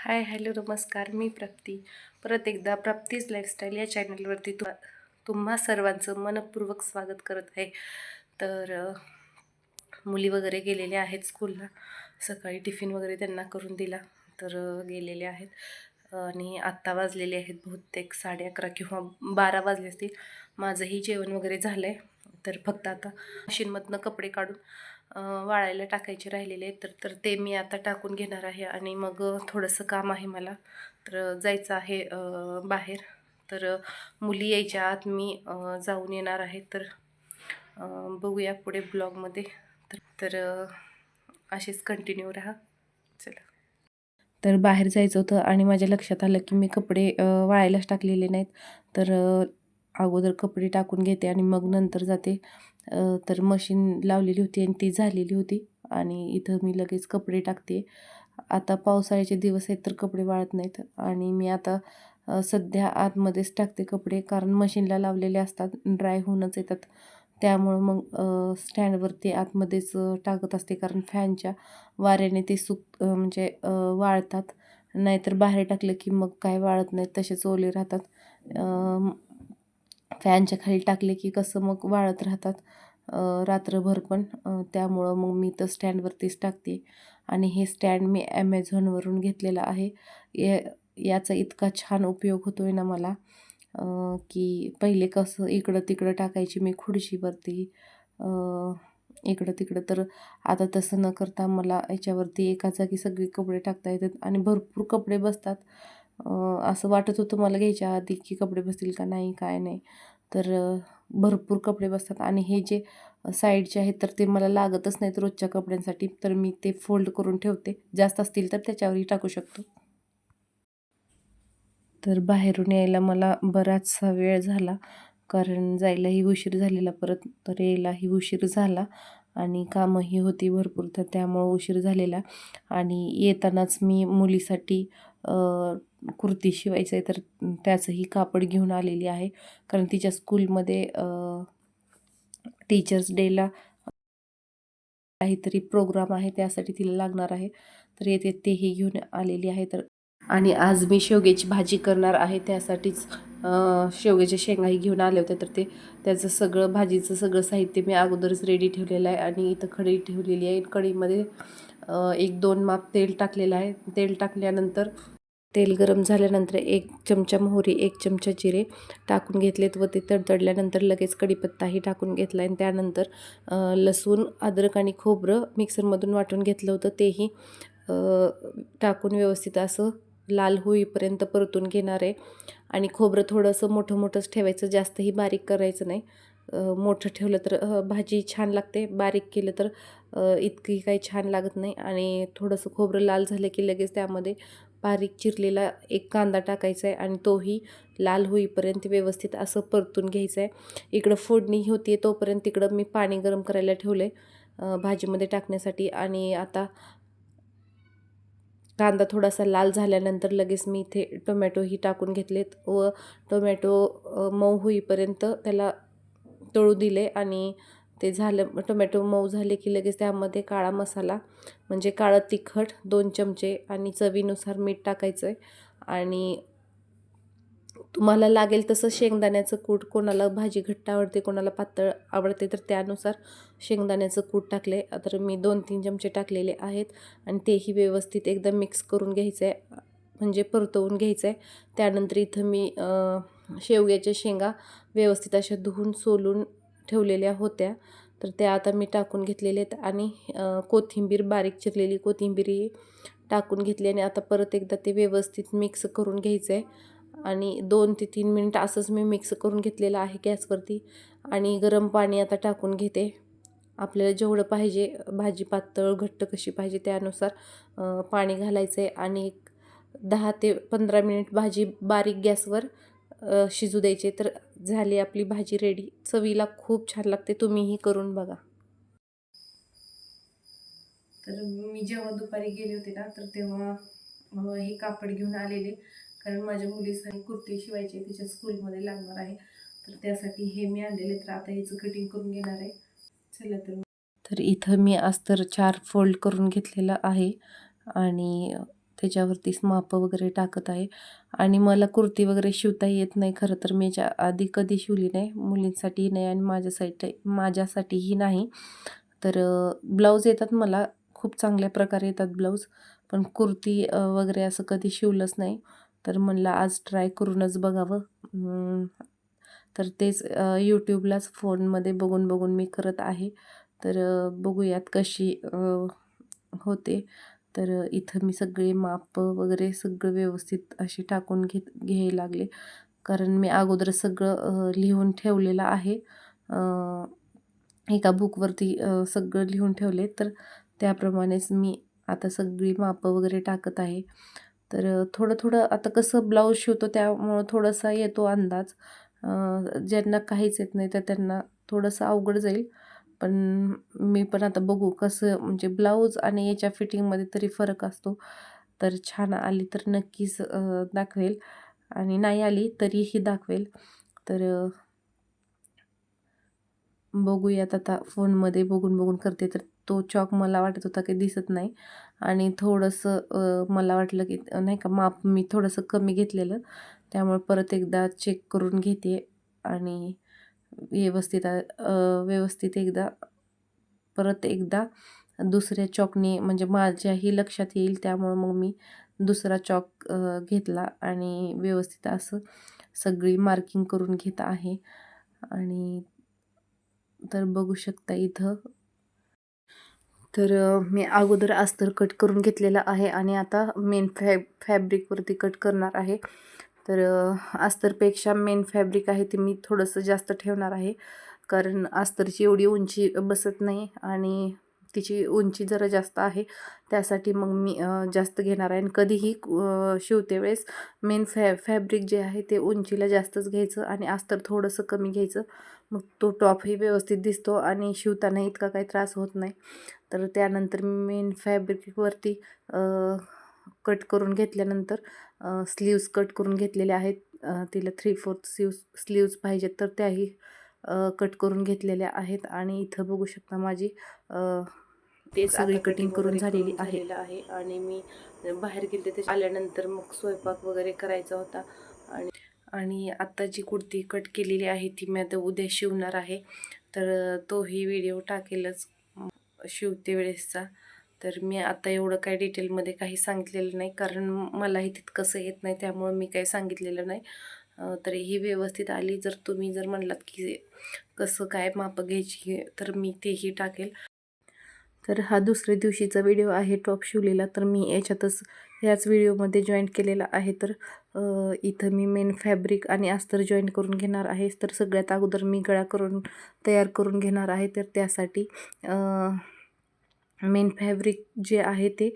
Hi hello नमस्कार मी प्राप्ती. परत एकदा प्राप्तीज लाईफस्टाईल या चॅनलवरती तु तुम्हा सर्वांचं मनपूर्वक स्वागत करत आहे. तर मुली वगैरे गेलेल्या आहेत स्कूलला सकाळी टिफिन वगैरे त्यांना करून दिला. तर गेलेले आहेत. आणि आत्ता वाजलेले आहेत बहुतेक साडे अकरा किंवा बारा वाजले असतील. माझंही जेवण वगैरे झालं आहे तर फक्त आता मशीनमधनं कपडे काढून वाळायला टाकायचे राहिलेले आहेत. तर तर ते मी आता टाकून घेणार आहे आणि मग थोडंसं काम आहे मला. तर जायचं आहे बाहेर. तर मुली यायच्या आत मी जाऊन येणार आहे. तर बघूया पुढे ब्लॉगमध्ये. तर तर असेच कंटिन्यू राहा. चला. तर बाहेर जायचं होतं आणि माझ्या लक्षात आलं की मी कपडे वाळायलाच टाकलेले नाहीत. तर अगोदर कपडे टाकून घेते आणि मग नंतर जाते. तर मशीन लावलेली होती आणि ती झालेली होती आणि इथं मी लगेच कपडे टाकते. आता पावसाळ्याचे दिवस आहेत तर कपडे वाळत नाहीत आणि मी आता सध्या आतमध्येच टाकते कपडे कारण मशीनला लावलेले असतात ड्राय होऊनच येतात. त्यामुळं मग स्टँडवरती आतमध्येच टाकत असते कारण फॅनच्या वाऱ्याने ते सुक म्हणजे वाळतात. नाहीतर बाहेर टाकलं की मग काय वाळत नाहीत तसेच ओले राहतात. फॅनच्या खाली टाकले की कसं मग वाळत राहतात रात्रभर पण. त्यामुळं मग मी तर स्टँडवरतीच टाकते. आणि हे स्टँड मी ॲमेझॉनवरून घेतलेलं आहे. या याचा इतका छान उपयोग होतो आहे ना मला की पहिले कसं इकडं तिकडं टाकायची मी खुडशीवरती इकडं तिकडं तर आता तसं न करता मला याच्यावरती एका जागी सगळे कपडे टाकता येतात आणि भरपूर कपडे बसतात. असं वाटत होतं मला घ्यायच्या आधी की कपडे बसतील का नाही काय नाही. तर भरपूर कपडे बसतात आणि हे जे साईडचे आहेत तर ते मला लागतच नाहीत रोजच्या कपड्यांसाठी तर मी ते फोल्ड करून ठेवते. जास्त असतील तर त्याच्यावरही टाकू शकतो. तर बाहेरून यायला मला बराचसा वेळ झाला कारण जायलाही उशीर झालेला परत तर यायलाही उशीर झाला आणि कामंही होती भरपूर तर त्यामुळं उशीर झालेला. आणि येतानाच मी मुलीसाठी कुर्ती शिवायचं आहे तर त्याचंही कापड घेऊन आलेली आहे. कारण तिच्या स्कूलमध्ये टीचर्स डेला काहीतरी प्रोग्राम आहे त्यासाठी तिला लागणार आहे. तर येते तेही घेऊन आलेली आहे. तर आणि आज मी शेवग्याची भाजी करणार आहे त्यासाठीच शेवग्याच्या शेंगाही घेऊन आले होते. तर ते त्याचं सगळं भाजीचं सगळं साहित्य मी अगोदरच रेडी ठेवलेलं आहे आणि इथं कढई ठेवलेली आहे. कढईमध्ये एक दोन माप तेल टाकलेलं आहे. तेल टाकल्यानंतर तेल गरम झाल्यानंतर एक चमचा मोहरी एक चमचा जिरे टाकून घेतलेत व ते तडतडल्यानंतर लगेच कढीपत्ताही टाकून घेतला आणि त्यानंतर लसूण अद्रक आणि खोबरं मिक्सरमधून वाटून घेतलं होतं. तेही टाकून व्यवस्थित असं लाल होईपर्यंत परतून घेणार आहे. आणि खोबरं थोडंसं मोठं मोठंच ठेवायचं. जास्तही बारीक करायचं नाही. मोठं ठेवलं तर भाजी छान लागते. बारीक केलं तर इतकी काही छान लागत नाही. आणि थोडंसं खोबरं लाल झालं की लगेच त्यामध्ये बारीक चिरलेला एक कांदा टाकायचा आहे आणि तोही लाल होईपर्यंत व्यवस्थित असं परतून घ्यायचं आहे. इकडं फोडणी होती तोपर्यंत तिकडं मी पाणी गरम करायला ठेवलं आहे भाजीमध्ये टाकण्यासाठी. आणि आता कांदा थोडासा लाल झाल्यानंतर लगेच मी इथे टोमॅटोही टाकून घेतलेत व टोमॅटो मऊ होईपर्यंत त्याला तळू दिले आणि ते झालं टोमॅटो मऊ झाले की लगेच त्यामध्ये काळा मसाला म्हणजे काळं तिखट दोन चमचे आणि चवीनुसार मीठ टाकायचं आहे आणि तुम्हाला लागेल तसं शेंगदाण्याचं कूट कोणाला भाजी घट्ट आवडते कोणाला पातळ आवडते तर त्यानुसार शेंगदाण्याचं कूट टाकले. तर मी दोन तीन चमचे टाकलेले आहेत आणि तेही व्यवस्थित एकदम मिक्स करून घ्यायचं आहे म्हणजे परतवून घ्यायचं आहे त्यानंतर इथं मी शेवग्याच्या शेंगा व्यवस्थित अशा धुवून सोलून ठेवलेल्या होत्या. तर त्या आता मी टाकून घेतलेल्या आहेत आणि कोथिंबीर बारीक चिरलेली कोथिंबीरही टाकून घेतली आणि आता परत एकदा ते व्यवस्थित मिक्स करून घ्यायचं आहे आणि दोन ते तीन मिनिट असंच मी मिक्स करून घेतलेलं आहे गॅसवरती आणि गरम पाणी आता टाकून घेते. आपल्याला जेवढं पाहिजे भाजी पातळ घट्ट कशी पाहिजे त्यानुसार पाणी घालायचं आहे आणि एक दहा ते पंधरा मिनिट भाजी बारीक गॅसवर शिजू द्यायचे तर झाली आपली भाजी रेडी चवीला खूप छान लागते तुम्हीही करून बघा. तर मी जेव्हा दुपारी गेले होते ना तर तेव्हा हे कापड घेऊन आलेले. कारण माझ्या मुलीसाठी कुर्ती शिवायची तिच्या स्कूलमध्ये लागणार आहे. तर त्यासाठी हे मी आणलेले तर आता ह्याचं कटिंग करून घेणार आहे. चला तर. तर इथं मी अस्तर चार फोल्ड करून घेतलेलं आहे. आणि त्याच्यावरतीच मापं वगैरे टाकत आहे. आणि मला कुर्ती वगैरे शिवता येत नाही खरं तर मी याच्या आधी कधी शिवली नाही. मुलींसाठीही नाही आणि माझ्यासाठी माझ्यासाठीही नाही. तर ब्लाऊज येतात मला खूप चांगल्या प्रकारे येतात ब्लाऊज. पण कुर्ती वगैरे असं कधी शिवलंच नाही. तर म्हणलं आज ट्राय करूनच बघावं. तर तेच यूट्यूबलाच फोनमध्ये बघून बघून मी करत आहे. तर बघूयात कशी होते. तर इथं मी सगळे माप वगैरे सगळं व्यवस्थित अशी टाकून घेत घ्यायला लागले. कारण मी अगोदर सगळं लिहून ठेवलेलं आहे. एका बुकवरती सगळं लिहून ठेवले. तर त्याप्रमाणेच मी आता सगळी मापं वगैरे टाकत आहे. तर थोडं थोडं आता कसं ब्लाऊज शिवतो त्यामुळं थोडासा येतो अंदाज. ज्यांना काहीच येत नाही तर त्यांना थोडंसं अवघड जाईल. पण मी पण आता बघू कसं म्हणजे ब्लाऊज आणि याच्या फिटिंगमध्ये तरी फरक असतो. तर छान आली तर नक्कीच दाखवेल. आणि नाही आली तरीही दाखवेल. तर बघूयात आता फोनमध्ये बघून बघून करते. तर तो चॉक मला वाटत होता की दिसत नाही. आणि थोडंसं मला वाटलं की नाही का माप मी थोडंसं कमी घेतलेलं. त्यामुळे परत एकदा चेक करून घेते. आणि व्यवस्थित व्यवस्थित एकदा परत एकदा दुसऱ्या चॉकने म्हणजे माझ्याही लक्षात येईल त्यामुळं मग मी दुसरा चॉक घेतला आणि व्यवस्थित असं सगळी मार्किंग करून घेत आहे. आणि तर बघू शकता इथं. तर मी अगोदर अस्तर कट करून घेतलेला आहे आणि आता मेन फॅब फॅब्रिकवरती कट करणार आहे. तर अस्तरपेक्षा मेन फॅब्रिक आहे ते मी थोडंसं जास्त ठेवणार आहे. कारण अस्तरची एवढी उंची बसत नाही आणि तिची उंची जरा जास्त आहे. त्यासाठी मग मी जास्त घेणार आहे. आणि कधीही शिवते वेळेस मेन फॅ फॅब्रिक जे आहे ते उंचीला जास्तच घ्यायचं आणि अस्तर थोडंसं कमी घ्यायचं. मग तो टॉपही व्यवस्थित दिसतो आणि शिवताना इतका काही त्रास होत नाही. तर त्यानंतर मेन फॅब्रिकवरती कट करून घेतल्यानंतर स्लीव्स कट करून घेतलेले आहेत. तिला थ्री फोर्थ स्लीव्स स्लीव्स पाहिजेत तर त्याही कट करून घेतलेल्या आहेत. आणि इथं बघू शकता माझी ते सगळी कटिंग करून झालेली आहे. आहे. आणि मी बाहेर गेले ते आल्यानंतर मग स्वयंपाक वगैरे करायचा होता. आणि आणि आत्ता जी कुर्ती कट केलेली आहे ती मी आता उद्या शिवणार आहे. तर तोही व्हिडिओ टाकेलच. शिवते वेळेसचा. तर मी आता एवढं काय डिटेलमध्ये काही सांगितलेलं नाही कारण मलाही तितकंसं येत नाही त्यामुळं मी काही सांगितलेलं नाही. तर ही व्यवस्थित आली. जर तुम्ही जर म्हणलात की कसं काय मापं घ्यायची तर मी तेही टाकेल. तर हा दुसऱ्या दिवशीचा व्हिडिओ आहे टॉप शिवलेला. तर मी याच्यातच ह्याच व्हिडिओमध्ये जॉईन केलेला आहे. तर इथं मी मेन फॅब्रिक आणि अस्तर जॉईन करून घेणार आहे. तर सगळ्यात अगोदर मी गळा करून तयार करून घेणार आहे. तर त्यासाठी मेन फॅब्रिक जे आहे ते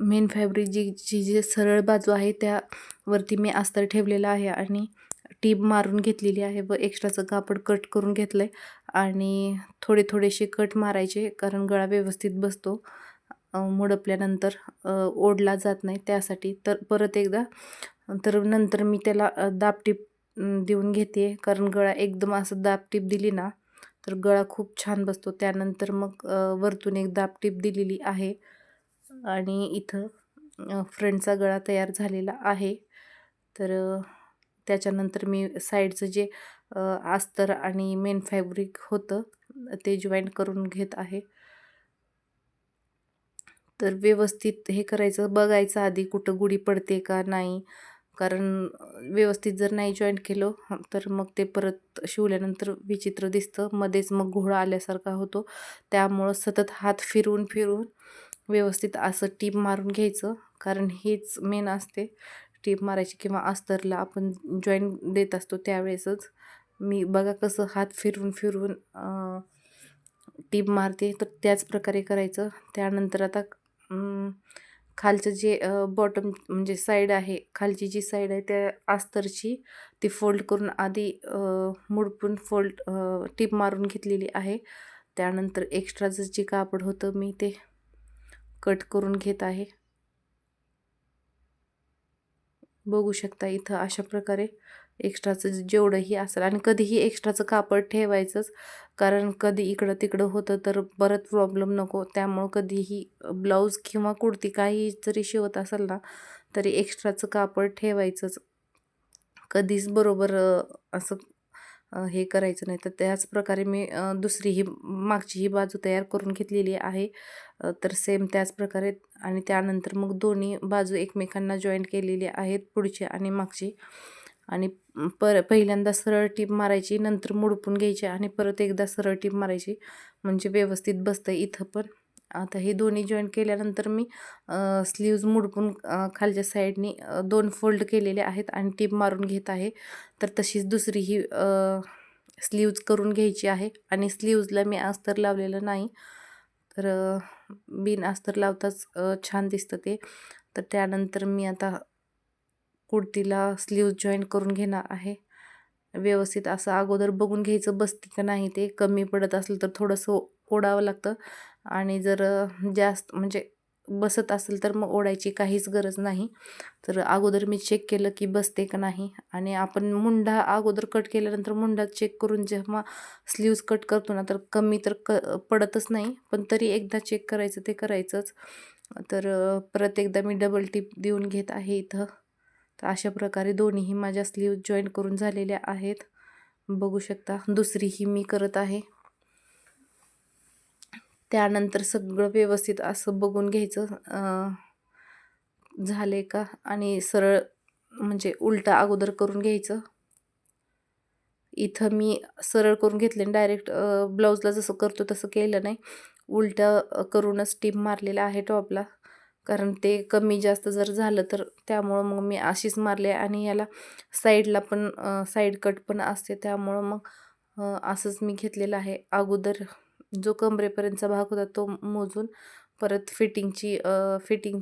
मेन फॅब्रिक जी जी जी सरळ बाजू आहे त्यावरती मी अस्तर ठेवलेलं आहे आणि टीप मारून घेतलेली आहे व एक्स्ट्राचं कापड कट करून घेतलं आहे आणि थोडे थोडेसे कट मारायचे कारण गळा व्यवस्थित बसतो. मुडपल्यानंतर ओढला जात नाही त्यासाठी. तर परत एकदा तर नंतर मी त्याला दाबटीप देऊन घेते कारण गळा एकदम असं दाबटीप दिली ना तर गळा खूप छान बसतो. त्यानंतर मग वरतून एक दाबटीप दिलेली आहे. आणि इथं फ्रंटचा गळा तयार झालेला आहे. तर त्याच्यानंतर मी साईडचं जे अस्तर आणि मेन फॅब्रिक होतं ते जॉईन करून घेत आहे. तर व्यवस्थित हे करायचं. बघायचं आधी कुठं गुढी पडते का नाही. कारण व्यवस्थित जर नाही जॉईंट केलं तर मग ते परत शिवल्यानंतर विचित्र दिसतं. मध्येच मग घोळा आल्यासारखा होतो. त्यामुळं सतत हात फिरून फिरून व्यवस्थित असं टीप मारून घ्यायचं. कारण हेच मेन असते. टीप मारायची किंवा अस्तरला आपण जॉईन देत असतो त्यावेळेसच. मी बघा कसं हात फिरवून फिरून टीप मारते. तर त्याच प्रकारे करायचं. त्यानंतर आता खालचं जे बॉटम म्हणजे साईड आहे खालची जी साईड आहे त्या अस्तरची ती फोल्ड करून आधी मुडपून फोल्ड टीप मारून घेतलेली आहे. त्यानंतर एक्स्ट्राचं जे कापड होतं मी ते कट करून घेत आहे. बघू शकता इथं अशा प्रकारे. एक्स्ट्राचं जेवढंही असेल आणि कधीही एक्स्ट्राचं कापड ठेवायचंच. कारण कधी इकडं तिकडं होतं तर परत प्रॉब्लेम नको. त्यामुळं कधीही ब्लाऊज किंवा कुर्ती काही जरी शिवत असेल ना तरी एक्स्ट्राचं कापड ठेवायचंच. कधीच बरोबर असं हे करायचं नाही. तर त्याच प्रकारे मी दुसरी ही मागची ही बाजू तयार करून घेतलेली आहे. तर सेम त्याच प्रकारे आणि त्यानंतर मग दोन्ही बाजू एकमेकांना जॉईंट केलेली आहेत पुढची आणि मागची. आणि पर पहिल्यांदा सरळ टीप मारायची नंतर मुडपून घ्यायची आणि परत एकदा सरळ टीप मारायची. म्हणजे व्यवस्थित बसतं इथं पण. आता हे दोन्ही जॉईंट केल्यानंतर मी स्लीव्ज मुडपून खालच्या साईडनी दोन फोल्ड केलेले आहेत आणि टीप मारून घेत आहे. तर तशीच दुसरी ही स्लीव्ज करून घ्यायची आहे. आणि स्लीव्जला मी अस्तर लावलेलं नाही. तर बिन अस्तर लावताच छान दिसतं ते. तर त्यानंतर मी आता कुर्तीला स्लीव्ज जॉईन करून घेणार आहे. व्यवस्थित असं अगोदर बघून घ्यायचं बसते का नाही ते कमी पडत असेल तर थोडंसं ओढावं लागतं. आणि जर जास्त म्हणजे बसत असेल तर मग ओढायची काहीच गरज नाही. तर अगोदर मी चेक केलं की बसते का नाही. आणि आपण मुंडा अगोदर कट केल्यानंतर मुंडा चेक करून जेव्हा स्लीव्ज कट करतो ना तर कमी तर क पडतच नाही. पण तरी एकदा चेक करायचं ते करायचंच. तर परत एकदा मी डबल टिप देऊन घेत आहे इथं. तर अशा प्रकारे दोन्हीही माझ्या स्लीव जॉईन करून झालेल्या आहेत. बघू शकता दुसरीही मी करत आहे. त्यानंतर सगळं व्यवस्थित असं बघून घ्यायचं झाले का? आणि सरळ म्हणजे उलटा अगोदर करून घ्यायचं. इथं मी सरळ करून घेतले डायरेक्ट ब्लाऊजला जसं करतो तसं केलं नाही. उलटं करूनच टीप मारलेला आहे टॉपला. कारण ते कमी जास्त जर झालं तर त्यामुळं मग मी अशीच मारले आणि याला साईडला पण साईड कट पण असते. त्यामुळं मग असंच मी घेतलेलं आहे. अगोदर जो कमरेपर्यंतचा भाग होता तो मोजून परत फिटिंगची फिटिंग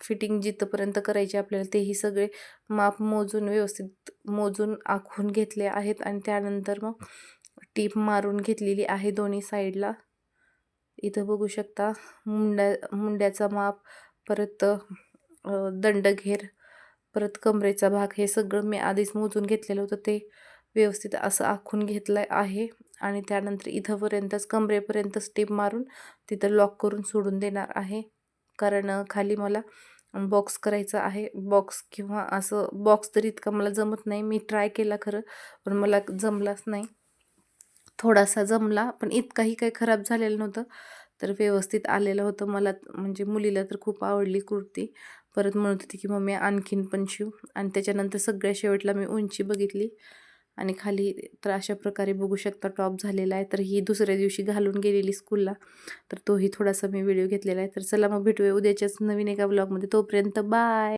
फिटिंग जिथंपर्यंत करायची आपल्याला तेही सगळे माप मोजून व्यवस्थित मोजून आखून घेतले आहेत आणि त्यानंतर मग टीप मारून घेतलेली आहे दोन्ही साईडला. इथं बघू शकता मुंड्या मुंड्याचा माप परत दंडघेर परत कमरेचा भाग हे सगळं मी आधीच मोजून घेतलेलं होतं. ते व्यवस्थित असं आखून घेतलं आहे आणि त्यानंतर इथंपर्यंतच कमरेपर्यंत स्टेप मारून तिथं लॉक करून सोडून देणार आहे. कारण खाली मला बॉक्स करायचा आहे. बॉक्स किंवा असं बॉक्स तर इतका मला जमत नाही. मी ट्राय केला खरं पण मला जमलाच नाही. थोडासा जमला पण इतकाही काही खराब झालेलं नव्हतं. तर व्यवस्थित आलेलं होतं. मला म्हणजे मुलीला तर खूप आवडली कुर्ती. परत म्हणत होती की मम्मी आणखीन पण शिव. आणि त्याच्यानंतर सगळ्या शेवटला मी उंची बघितली. आणि खाली तर अशा प्रकारे बघू शकता टॉप झालेला आहे. तर ही दुसऱ्या दिवशी घालून गेलेली स्कूलला. तर तोही थोडासा मी व्हिडिओ घेतलेला आहे. तर चला मग भेटूया उद्याच्याच नवीन एका ब्लॉगमध्ये तोपर्यंत बाय!